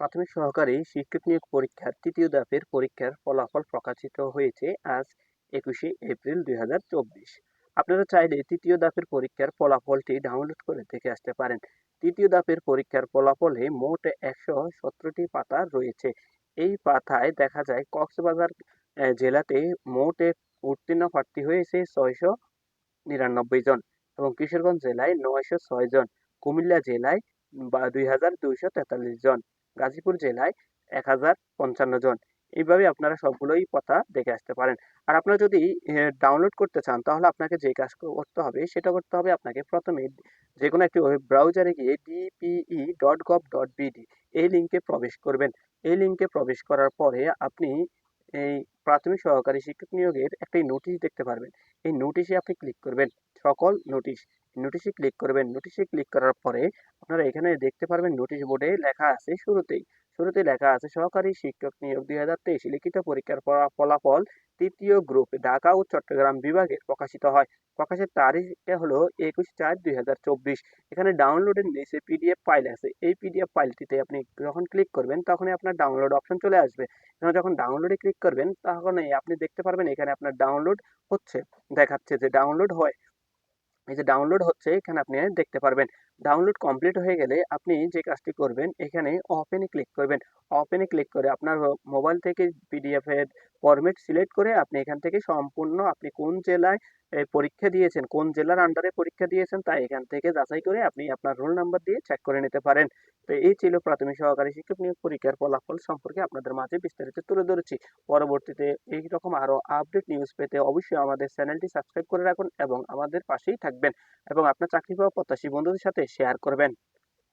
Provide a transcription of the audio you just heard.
প্রাথমিক সহকারী শিক্ষক নিয়োগ পরীক্ষার তৃতীয় ধাপের পরীক্ষার ফলাফল প্রকাশিত হয়েছে আজ একুশে এপ্রিল দুই হাজার চব্বিশ। আপনারা চাইলে তৃতীয় ধাপের পরীক্ষার ফলাফলটি ডাউনলোড করে দেখে আসতে পারেন। তৃতীয় ধাপের পরীক্ষার ফলাফলে মোট একশো সতেরোটি পাতা রয়েছে। এই পাতায় দেখা যায়, কক্সবাজার জেলাতে মোট উত্তীর্ণ প্রার্থী হয়েছে ছয়শো নিরানব্বই জন এবং কিশোরগঞ্জ জেলায় নয়শো ছয় জন। কুমিল্লা জেলায় দুই হাজার দুইশো তেতাল্লিশ জন, গাজীপুর জেলায় এক হাজার পঞ্চান্ন জন। এইভাবে আপনারা সবগুলোই কথা দেখে আসতে পারেন। আর আপনারা যদি ডাউনলোড করতে চান, তাহলে আপনাকে যে কাজ করতে হবে, সেটা করতে হবে আপনাকে প্রথমে যে কোনো একটি ওয়েব ব্রাউজারে গিয়ে DPE dot gov dot BD এই লিঙ্কে প্রবেশ করবেন। এই লিঙ্কে প্রবেশ করার পরে আপনি এই প্রাথমিক সহকারী শিক্ষক নিয়োগের একটি নোটিশ দেখতে পারবেন। এই নোটিশে আপনি ক্লিক করবেন। সকল নোটিশ নোটিশে ক্লিক করবেন। নোটিশে ক্লিক করার পরে আপনারা এখানে দেখতে পারবেন নোটিশ বোর্ডে লেখা আছে শুরুতেই। শুরুতে লেখা আছে, সহকারী শিক্ষক নিয়োগ দুই হাজার তেইশ লিখিত পরীক্ষার ফলা- ফলাফল তৃতীয় গ্রুপ ঢাকা ও চট্টগ্রাম বিভাগে প্রকাশিত হয়। প্রকাশের তারিখটা হলো একুশ চার দুই হাজার চব্বিশ। এখানে ডাউনলোডের নিচে পিডিএফ ফাইল আছে। এই পিডিএফ ফাইলটিতে আপনি যখন ক্লিক করবেন, তখনই আপনার ডাউনলোড অপশন চলে আসবে। এখানে যখন ডাউনলোডে ক্লিক করবেন তখন এই আপনি দেখতে পারবেন এখানে আপনার ডাউনলোড হচ্ছে, দেখাচ্ছে যে ডাউনলোড হয়। এই যে ডাউনলোড হচ্ছে, এখানে আপনি দেখতে পারবেন। ডাউনলোড কমপ্লিট হয়ে গেলে আপনি যে কাজটি করবেন, এখানে ওপেনে ক্লিক করবেন। ওপেনে ক্লিক করে আপনার মোবাইল থেকে পিডিএফ এর ফরম্যাট সিলেক্ট করে আপনি এখান থেকে সম্পূর্ণ আপনি কোন জেলায় পরীক্ষা দিয়েছেন, কোন জেলার আন্ডারে পরীক্ষা দিয়েছেন তা এখান থেকে যাচাই করে আপনি আপনার রোল নাম্বার দিয়ে চেক করে নিতে পারেন। তো এই ছিল প্রাথমিক সহকারী শিক্ষক নিয়োগ পরীক্ষার ফলাফল সম্পর্কে আপনাদের মাঝে বিস্তারিত তুলে ধরেছি। পরবর্তীতে এই রকম আরও আপডেট নিউজ পেতে অবশ্যই আমাদের চ্যানেলটি সাবস্ক্রাইব করে রাখুন এবং আমাদের পাশেই থাকবেন এবং আপনার চাকরি পাওয়া প্রত্যাশী বন্ধুদের সাথে শেয়ার করবেন।